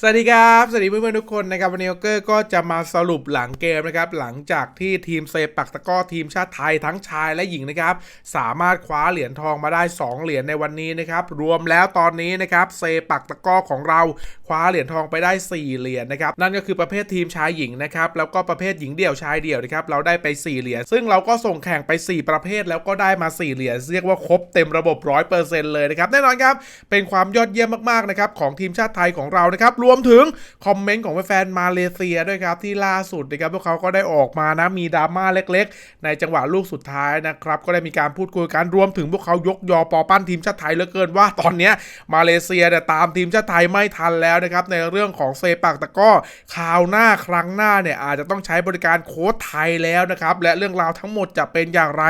สวัสดีครับ สวัสดีเพื่อนๆทุกคนนะครับวันนี้โอเกอร์ก็จะมาสรุปหลังเกมนะครับ หลังจากที่ทีมเซปักตะก้อทีมชาติไทยทั้งชายและหญิงนะครับ สามารถคว้าเหรียญทองมาได้ 2 เหรียญในวันนี้นะครับ รวมแล้วตอนนี้นะครับเซปักตะก้อของเราคว้าเหรียญทองไปได้ 4 เหรียญนะครับ นั่นก็คือประเภททีมชายหญิงนะครับ แล้วก็ประเภทหญิงเดี่ยวชายเดี่ยวนะครับ เราได้ไป 4 เหรียญ ซึ่งเราก็ส่งแข่งไป 4 ประเภทแล้วก็ได้มา 4 เหรียญ เรียกว่าครบเต็มระบบ 100%เลยนะครับ แน่นอนครับ เป็นความยอดเยี่ยมมากๆนะครับของทีมชาติไทยของเรานะครับ รวมถึงคอมเมนต์ของแฟนมาเลเซียด้วยครับ ที่ล่าสุดนะครับพวกเขาก็ได้ออกมานะ มีดราม่าเล็กๆ ในจังหวะลูกสุดท้ายนะครับ ก็ได้มีการพูดคุยกันรวมถึงพวกเขายกยอปอปั้นทีมชาติไทยเหลือเกินว่าตอนนี้มาเลเซียเนี่ยตามทีมชาติไทยไม่ทันแล้วนะครับในเรื่องของเซปักตะกร้อคราวหน้าครั้งหน้าเนี่ยอาจจะต้องใช้บริการโค้ชไทยแล้วนะครับและเรื่องราวทั้งหมดจะเป็นอย่างไร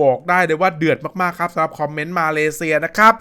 บอกได้เลยว่าเดือดมากๆครับสำหรับคอมเมนต์มาเลเซียนะครับ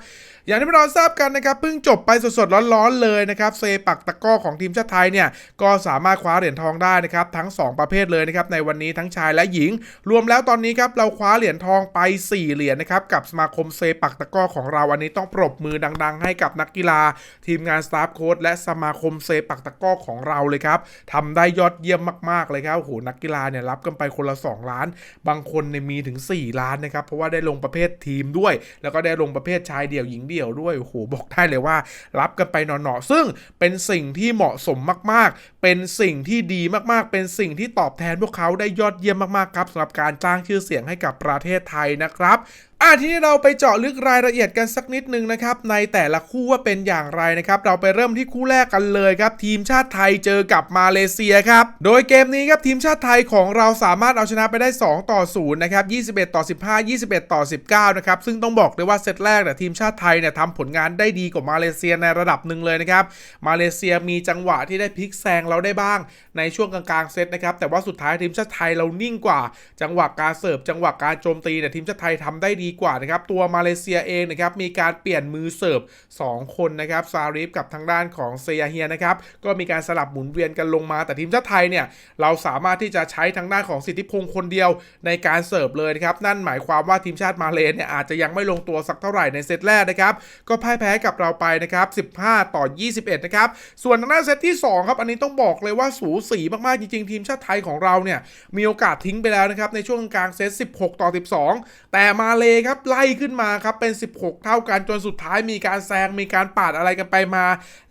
อย่างที่เราทราบกันนะครับเพิ่งจบไปสดๆร้อนๆเลยนะครับเซปักตะก้อของทีมชาติไทยเนี่ยก็สามารถคว้าเหรียญทองได้นะครับทั้ง 2 ประเภทเลยนะครับในวันนี้ทั้งชายและหญิง รวมแล้วตอนนี้ครับเราคว้าเหรียญทองไป 4 เหรียญนะครับกับสมาคมเซปักตะก้อของเราอันนี้ต้องปรบมือดัง ๆ ให้กับนักกีฬา ทีมงานสตาฟโค้ชและสมาคมเซปักตะก้อของเราเลยครับทำได้ยอดเยี่ยมมากๆเลยครับโอ้โหนักกีฬาเนี่ยรับกันไปคนละ 2 ล้าน บางคนเนี่ยมีถึง 4 ล้านนะครับเพราะว่าได้ลงประเภททีมด้วย แล้วก็ได้ลงประเภทชายเดี่ยวหญิงเดี่ยวด้วยโอ้โหบอกได้เลยว่า รับกันไปหนอๆซึ่งเป็นสิ่งที่เหมาะสมมาก ๆ เป็นสิ่งที่ดีมากๆ เป็นสิ่งที่ตอบแทนพวกเขาได้ยอดเยี่ยมมากๆครับสำหรับการจ้างชื่อเสียงให้กับประเทศไทยนะครับ อะทีนี้เราไปเจาะลึกรายละเอียดกันสักนิดนึงนะครับ ในแต่ละคู่ว่าเป็นอย่างไรนะครับ เราไปเริ่มที่คู่แรกกันเลยครับ ทีมชาติไทยเจอกับมาเลเซียครับ โดยเกมนี้ครับทีมชาติไทยของเราสามารถเอาชนะไปได้ 2 ต่อ 0 นะครับ 21 ต่อ 15 21 ต่อ 19 นะครับ ซึ่งต้องบอกเลยว่าเซตแรกเนี่ยทีมชาติไทยเนี่ยทำผลงานได้ดีกว่ามาเลเซียในระดับหนึ่งเลยนะครับ มาเลเซียมีจังหวะที่ได้พลิกแซงเราได้บ้าง ในช่วงกลางๆเซตนะครับ แต่ว่าสุดท้ายทีมชาติไทยเรานิ่งกว่า จังหวะการเสิร์ฟจังหวะการโจมตีเนี่ยทีมชาติไทยทำได้ดีกว่านะครับตัวมาเลเซียเองนะครับมีการเปลี่ยนมือเสิร์ฟ2คนนะครับซาริฟกับทางด้านของเซียเฮียนะครับก็มีการสลับหมุนเวียนกันลงมา แต่ทีมชาติไทยเนี่ยเราสามารถที่จะใช้ทางด้านของสิทธิพงศ์คนเดียวในการเสิร์ฟเลยนะครับนั่นหมายความว่าทีมชาติมาเลเนี่ยอาจจะยังไม่ลงตัวสักเท่าไหร่ในเซตแรกนะครับก็พ่ายแพ้กับเราไปนะครับ 15 ต่อ 21 นะครับ ส่วนทางด้านเซตที่ 2 ครับ อันนี้ต้องบอกเลยว่าสูสีมาก ๆ จริง ๆ ทีมชาติไทยของเราเนี่ย มีโอกาสทิ้งไปแล้วนะครับ ในช่วงกลางเซต 16 ต่อ 12 แต่มาเลครับไล่ขึ้นมาครับเป็น 16 เท่ากันจนสุดท้ายมีการแซงมีการปาดอะไรกันไปมา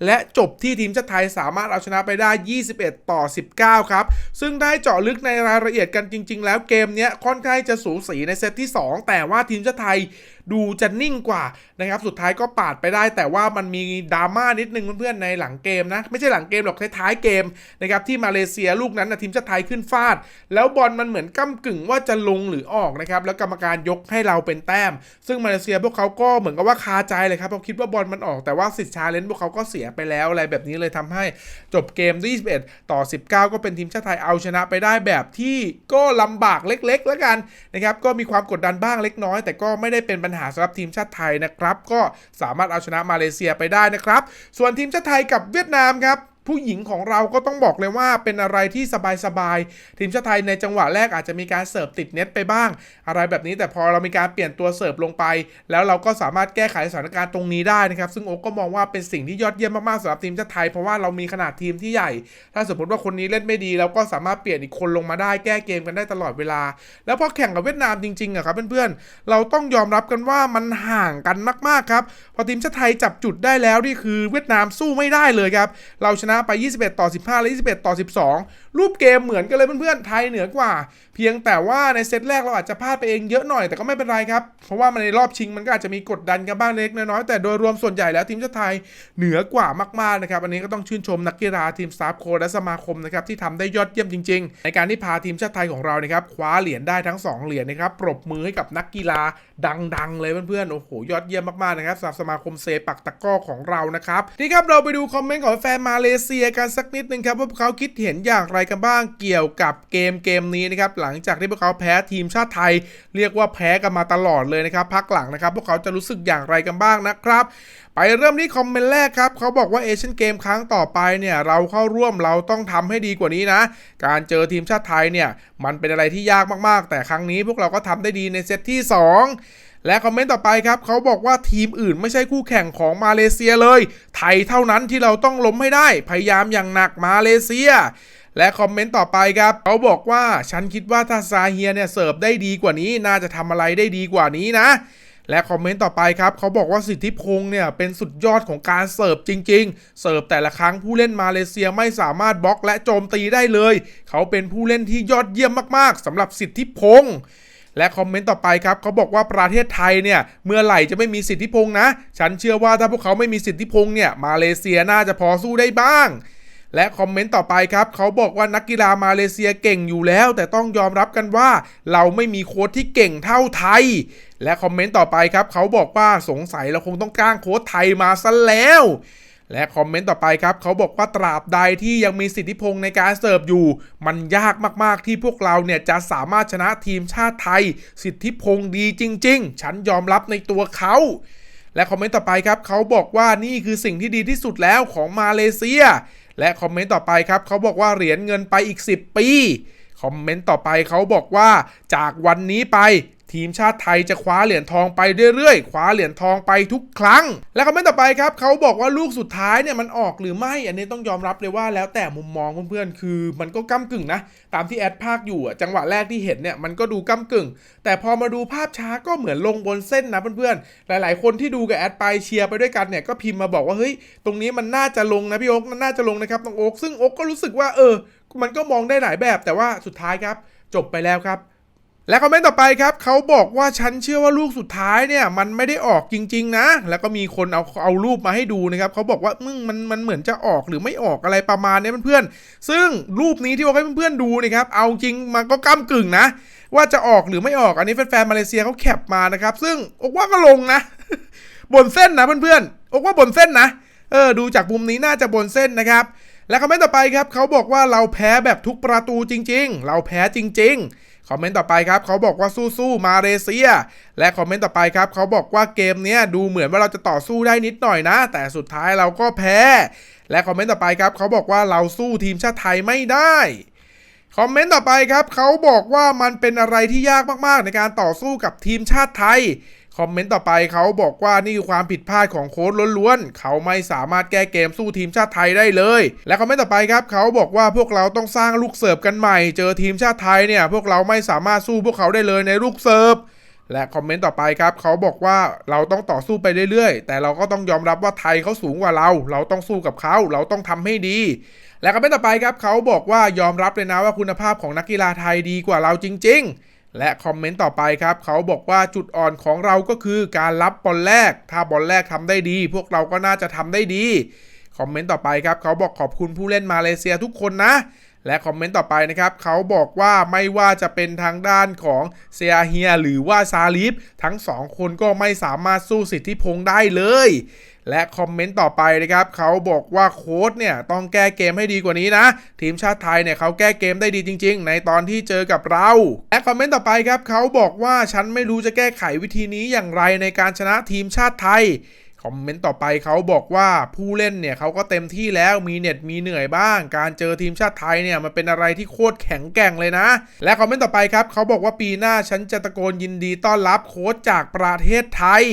และจบที่ทีมชาติไทยสามารถเอาชนะไปได้ 21 ต่อ 19 ครับ ซึ่งได้เจาะลึกในรายละเอียดกันจริง ๆ แล้วเกมนี้ค่อนข้างจะสูสีในเซตที่ 2 แต่ว่าทีมชาติไทย ดูจะนิ่งกว่านะครับสุดท้ายก็ปาดไปได้ แต่ว่ามันมีดราม่านิดนึงเพื่อนๆในหลังเกมนะไม่ใช่หลังเกมหรอกท้ายๆเกมนะครับที่มาเลเซียลูกนั้นนะทีมชาติไทยขึ้นฟาด แล้วบอลมันเหมือนก้ากึ่งว่าจะลงหรือออกนะครับแล้วกรรมการยกให้เราเป็นแต้ม ซึ่งมาเลเซียพวกเขาก็เหมือนกับว่าคาใจเลยครับเพราะคิดว่าบอลมันออกแต่ว่าสิทธิ์ชาเลนจ์พวกเขาก็เสียไปแล้วอะไรแบบนี้เลยทำให้จบเกม21 ต่อ 19 ก็เป็นทีมชาติไทยเอาชนะไปได้แบบที่ก็ลำบากเล็กๆแล้วกันนะครับก็มีความกดดันบ้างเล็กน้อย แต่ก็ไม่ได้เป็นปัญหาสำหรับทีมชาติไทยนะครับ ก็สามารถเอาชนะมาเลเซียไปได้นะครับ ส่วนทีมชาติไทยกับเวียดนามครับ ผู้หญิงของเราก็ต้องบอกเลยว่าเป็นอะไรที่สบายๆทีมชาติไทยในจังหวะแรกอาจจะมีการเสิร์ฟติดเน็ตไปบ้าง อะไรแบบนี้แต่พอเรามีการเปลี่ยนตัวเสิร์ฟลงไป แล้วเราก็สามารถแก้ไขสถานการณ์ตรงนี้ได้นะครับซึ่งโอ๊กก็มองว่าเป็นสิ่งที่ยอดเยี่ยมมากๆสำหรับทีมชาติไทยเพราะว่าเรามีขนาดทีมที่ใหญ่ ถ้าสมมติว่าคนนี้เล่นไม่ดีเราก็สามารถเปลี่ยนอีกคนลงมาได้แก้เกมกันได้ตลอดเวลา แล้วพอแข่งกับเวียดนามจริงๆอะครับเพื่อนๆเราต้องยอมรับกันว่ามันห่างกันมากๆครับพอทีมชาติไทยจับจุดได้แล้วนี่คือเวียดนามสู้ไม่ได้เลยครับเราชนะไป 21 ต่อ 15 และ 21 ต่อ 12 รูปเกมเหมือนกันเลยเพื่อนๆ ไทยเหนือกว่า เพียงแต่ว่าในเซตแรกเราอาจจะพลาดไปเองเยอะหน่อยแต่ก็ไม่เป็นไรครับ เพราะว่ามันในรอบชิงมันก็อาจจะมีกดดันกันบ้างเล็กน้อยแต่โดยรวมส่วนใหญ่แล้วทีมชาติไทยเหนือกว่ามากๆนะครับ อันนี้ก็ต้องชื่นชมนักกีฬาทีมสตาฟโค้ชและสมาคมนะครับที่ทำได้ยอดเยี่ยมจริง ๆ ในการที่พาทีมชาติไทยของเรานะครับคว้าเหรียญได้ทั้ง 2 เหรียญนะครับปรบมือให้กับนักกีฬา ดังๆ เลยเพื่อนๆ โอ้โห ยอดเยี่ยมมากๆ นะครับสำหรับสมาคมเซปักตะก้อของเรานะครับนี่ครับเราไปดูคอมเมนต์ของแฟนมาเลเซียกันสักนิดนึงครับว่าพวกเขาคิดเห็นอย่างไรกันบ้างเกี่ยวกับเกมเกมนี้นะครับหลังจากที่พวกเขาแพ้ทีมชาติไทย เรียกว่าแพ้กันมาตลอดเลยนะครับพักหลังนะครับพวกเขาจะรู้สึกอย่างไรกันบ้างนะครับ เริ่มที่คอมเมนต์แรกครับเขาบอกว่าเอเชียนเกมครั้งต่อไปเนี่ยเราเข้าร่วมเราต้องทำให้ดีกว่านี้นะ การเจอทีมชาติไทยเนี่ยมันเป็นอะไรที่ยากมากๆ แต่ครั้งนี้พวกเราก็ทำได้ดีในเซตที่ 2 และคอมเมนต์ต่อไปครับเขาบอกว่าทีมอื่นไม่ใช่คู่แข่งของมาเลเซียเลย ไทยเท่านั้นที่เราต้องล้มให้ได้ พยายามอย่างหนักมาเลเซียและคอมเมนต์ต่อไปครับ เขาบอกว่าฉันคิดว่าถ้าซาเฮียเนี่ยเสิร์ฟได้ดีกว่านี้ น่าจะทำอะไรได้ดีกว่านี้นะ และคอมเมนต์ต่อไปครับเขาบอกว่าสิทธิพงษ์เนี่ยเป็นสุดยอดของการเสิร์ฟจริง ๆ เสิร์ฟแต่ละครั้งผู้เล่นมาเลเซียไม่สามารถบล็อกและโจมตีได้เลย เขาเป็นผู้เล่นที่ยอดเยี่ยมมากๆสำหรับสิทธิพงษ์และคอมเมนต์ต่อไปครับเขาบอกว่าประเทศไทยเนี่ยเมื่อไหร่จะไม่มีสิทธิพงษ์นะ ฉันเชื่อว่าถ้าพวกเขาไม่มีสิทธิพงษ์เนี่ยมาเลเซียน่าจะพอสู้ได้บ้างและคอมเมนต์ต่อไปครับ เขาบอกว่านักกีฬามาเลเซียเก่งอยู่แล้ว แต่ต้องยอมรับกันว่าเราไม่มีโค้ชที่เก่งเท่าไทย และคอมเมนต์ต่อไปครับเขาบอกว่าสงสัยเราคงต้องจ้างโค้ชไทยมาซะแล้ว และคอมเมนต์ต่อไปครับเขาบอกว่าตราบใดที่ยังมีสิทธิพงษ์ในการเสิร์ฟอยู่ มันยากมากๆที่พวกเราเนี่ยจะสามารถชนะทีมชาติไทย สิทธิพงษ์ดีจริง ๆ ฉันยอมรับในตัวเขาและคอมเมนต์ต่อไปครับเขาบอกว่านี่คือสิ่งที่ดีที่สุดแล้วของมาเลเซีย และคอมเมนต์ต่อไปครับเขาบอกว่าเหรียญเงินไปอีก 10 ปี คอมเมนต์ต่อไปเขาบอกว่าจากวันนี้ไป ทีมชาติไทยจะคว้าเหรียญทองไปเรื่อยๆ คว้าเหรียญทองไปทุกครั้ง และคอมเมนต์ต่อไปครับเขาบอกว่าลูกสุดท้ายเนี่ยมันออกหรือไม่ อันนี้ต้องยอมรับเลยว่าแล้วแต่มุมมองเพื่อนๆ คือมันก็ก้ากึ่งนะ ตามที่แอดภาคอยู่จังหวะแรกที่เห็นเนี่ยมันก็ดูก้ากึ่ง แต่พอมาดูภาพช้าก็เหมือนลงบนเส้นนะเพื่อนๆ หลายๆ คนที่ดูกับแอดไปเชียร์ไปด้วยกันเนี่ยก็พิมพ์มาบอกว่าเฮ้ยตรงนี้มันน่าจะลงนะพี่โอ๊กมันน่าจะลงนะครับน้องโอ๊กซึ่งโอ๊กก็รู้สึกว่าเออ มันก็มองได้หลายแบบแต่ว่าสุดท้ายครับ จบไปแล้วครับ และคอมเมนต์ต่อไปครับเขาบอกว่าฉันเชื่อว่าลูกสุดท้ายเนี่ยมันไม่ได้ออกจริง ๆ นะ แล้วก็มีคนเอาเอารูปมาให้ดูนะครับเขาบอกว่ามึงมันมันเหมือนจะออกหรือไม่ออกอะไรประมาณเนี้ยเพื่อนๆซึ่งรูปนี้ที่เอาให้เพื่อนๆดูนะครับเอาจริงมันก็ก้ากึ่งนะ ว่าจะออกหรือไม่ออกอันนี้แฟนๆมาเลเซียเขาแคปมานะครับซึ่งอกว่าก็ลงนะบนเส้นนะเพื่อนๆอกว่าบนเส้นนะเออดูจากมุมนี้น่าจะบนเส้นนะครับและคอมเมนต์ต่อไปครับเขาบอกว่าเราแพ้แบบทุกประตูจริง ๆ เราแพ้จริง ๆ คอมเมนต์ต่อไปครับเขาบอกว่าสู้ๆมาเลเซีย และคอมเมนต์ต่อไปครับเขาบอกว่าเกมเนี้ยดูเหมือนว่าเราจะต่อสู้ได้นิดหน่อยนะ แต่สุดท้ายเราก็แพ้ และคอมเมนต์ต่อไปครับเขาบอกว่าเราสู้ทีมชาติไทยไม่ได้คอมเมนต์ต่อไปครับเขาบอกว่ามันเป็นอะไรที่ยากมากๆ ในการต่อสู้กับทีมชาติไทย คอมเมนต์ต่อไปเขาบอกว่านี่คือความผิดพลาดของโค้ชล้วนๆ เขาไม่สามารถแก้เกมสู้ทีมชาติไทยได้เลย และคอมเมนต์ต่อไปครับเขาบอกว่าพวกเราต้องสร้างลูกเสิร์ฟกันใหม่ เจอทีมชาติไทยเนี่ยพวกเราไม่สามารถสู้พวกเขาได้เลยในลูกเสิร์ฟและคอมเมนต์ต่อไปครับเขาบอกว่าเราต้องต่อสู้ไปเรื่อยๆ แต่เราก็ต้องยอมรับว่าไทยเขาสูงกว่าเรา เราต้องสู้กับเขาเราต้องทำให้ดี และคอมเมนต์ต่อไปครับเขาบอกว่ายอมรับเลยนะว่าคุณภาพของนักกีฬาไทยดีกว่าเราจริง ๆ และคอมเมนต์ต่อไปครับ เขาบอกว่าจุดอ่อนของเราก็คือการรับบอลแรก ถ้าบอลแรกทำได้ดี พวกเราก็น่าจะทำได้ดี คอมเมนต์ต่อไปครับ เขาบอกขอบคุณผู้เล่นมาเลเซียทุกคนนะ และคอมเมนต์ต่อไปนะครับ เขาบอกว่าไม่ว่าจะเป็นทางด้านของเซียเฮียหรือว่าซาลิฟทั้งสองคนก็ไม่สามารถสู้สิทธิพงษ์ได้เลย และคอมเมนต์ต่อไปนะครับเขาบอกว่าโค้ชเนี่ยต้องแก้เกมให้ดีกว่านี้นะ ทีมชาติไทยเนี่ยเขาแก้เกมได้ดีจริง ๆ ในตอนที่เจอกับเรา และคอมเมนต์ต่อไปครับเขาบอกว่าฉันไม่รู้จะแก้ไขวิธีนี้อย่างไรในการชนะทีมชาติไทยคอมเมนต์ต่อไปเขาบอกว่าผู้เล่นเนี่ยเขาก็เต็มที่แล้วมีเน็ดมีเหนื่อยบ้าง การเจอทีมชาติไทยเนี่ยมันเป็นอะไรที่โคตรแข็งแกร่งเลยนะ และคอมเมนต์ต่อไปครับเขาบอกว่าปีหน้าฉันจะตะโกนยินดีต้อนรับโค้ชจากประเทศไทย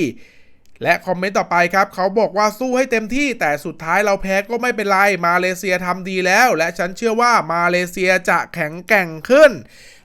และคอมเมนต์ต่อไปครับ เขาบอกว่าสู้ให้เต็มที่แต่สุดท้ายเราแพ้ก็ไม่เป็นไร มาเลเซียทำดีแล้ว และฉันเชื่อว่ามาเลเซียจะแข็งแกร่งขึ้น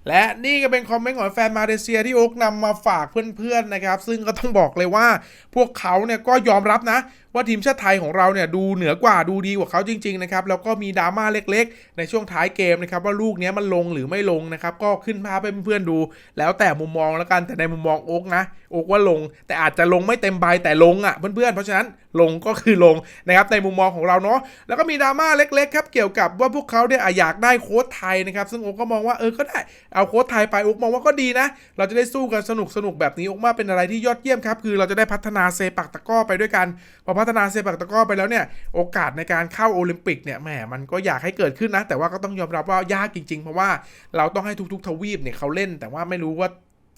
และนี่ก็เป็นคอมเมนต์ของแฟนมาเลเซียที่โอ๊กนำมาฝากเพื่อนๆนะครับ ซึ่งก็ต้องบอกเลยว่าพวกเขาเนี่ยก็ยอมรับนะ ว่าทีมชาติไทยของเราเนี่ยดูเหนือกว่าดูดีกว่าเขาจริงๆนะครับแล้วก็มีดราม่าเล็กๆ ในช่วงท้ายเกมนะครับว่าลูกนี้มันลงหรือไม่ลงนะครับก็ขึ้นภาพให้เพื่อนๆดู แล้วแต่มุมมองแล้วกันแต่ในมุมมองโอ๊กนะโอ๊กว่าลง แต่อาจจะลงไม่เต็มใบแต่ลงอะเพื่อนๆเพราะฉะนั้น ลงก็คือลงนะครับในมุมมองของเราเนาะแล้วก็มีดราม่าเล็กๆครับเกี่ยวกับว่าพวกเขาเนี่ยอยากได้โค้ชไทยนะครับซึ่งโอ๊กก็มองว่าเออก็ได้เอาโค้ชไทยไปโอ๊กมองว่าก็ดีนะ เราจะได้สู้กันสนุกสนุกๆแบบนี้โอ๊กว่าเป็นอะไรที่ยอดเยี่ยมครับคือเราจะได้พัฒนาเซปักตะก้อไปด้วยกันพอพัฒนาเซปักตะก้อไปแล้วเนี่ยโอกาสในการเข้าโอลิมปิกเนี่ยแหมมันก็อยากให้เกิดขึ้นนะ แต่ว่าก็ต้องยอมรับว่ายากจริง ๆ เพราะว่าเราต้องให้ทุก ๆ ทวีปเนี่ยเขาเล่น แต่ว่าไม่รู้ว่า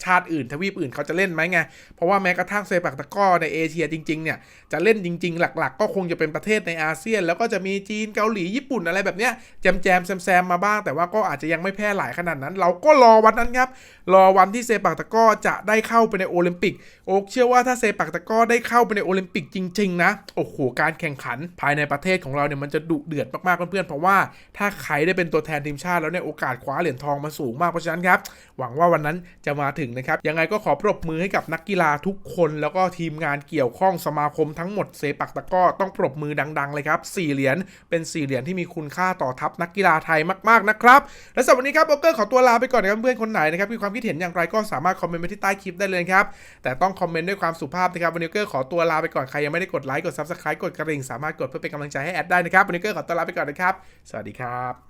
ชาติอื่นทวีปอื่นเขาจะเล่นไหมไง เพราะว่าแม้กระทั่งเซปักตะก้อในเอเชียจริงๆเนี่ยจะเล่นจริง ๆ หลัก ๆ ก็คงจะเป็นประเทศในอาเซียน แล้วก็จะมีจีนเกาหลีญี่ปุ่นอะไรแบบเนี้ยแจมแจมๆแซมๆมาบ้าง แต่ว่าก็อาจจะยังไม่แพร่หลายขนาดนั้น เราก็รอวันนั้นครับ รอวันที่เซปักตะก้อจะได้เข้าไปในโอลิมปิก โอ๊กเชื่อว่าถ้าเซปักตะก้อได้เข้าไปในโอลิมปิกจริงๆนะโอ้โหการแข่งขันภายในประเทศของเราเนี่ยมันจะดุเดือดมากๆเพื่อนๆเพราะว่าถ้าใครได้เป็นตัวแทนทีมชาติแล้วเนี่ยโอกาสคว้าเหรียญทองมาสูงมากเพราะฉะนั้นครับหวังว่าวันนั้นจะมาถึงนะครับ ยังไงก็ขอปรบมือให้กับนักกีฬาทุกคนแล้วก็ทีมงานเกี่ยวข้องสมาคมทั้งหมดเซปักตะก้อต้องปรบมือดัง ๆ เลยครับสี่เหรียญเป็นสี่เหรียญที่มีคุณค่าต่อทัพนักกีฬาไทยมากๆนะครับและสำหรับวันนี้ครับโบเกอร์ขอตัวลาไปก่อนนะครับเพื่อนคนไหนนะครับมีความคิดเห็นอย่างไรก็สามารถคอมเมนต์มาที่ใต้คลิปได้เลยครับแต่ต้องคอมเมนต์ด้วยความสุภาพนะครับวันนี้เกอร์ขอตัวลาไปก่อนใครยังไม่ได้กดไลค์กด subscribe กดกระดิ่งสามารถกดเพื่อเป็นกำลังใจให้แอดได้นะครับวันนี้เกอร์ขอตัวลาไปก่อนนะครับ สวัสดีครับ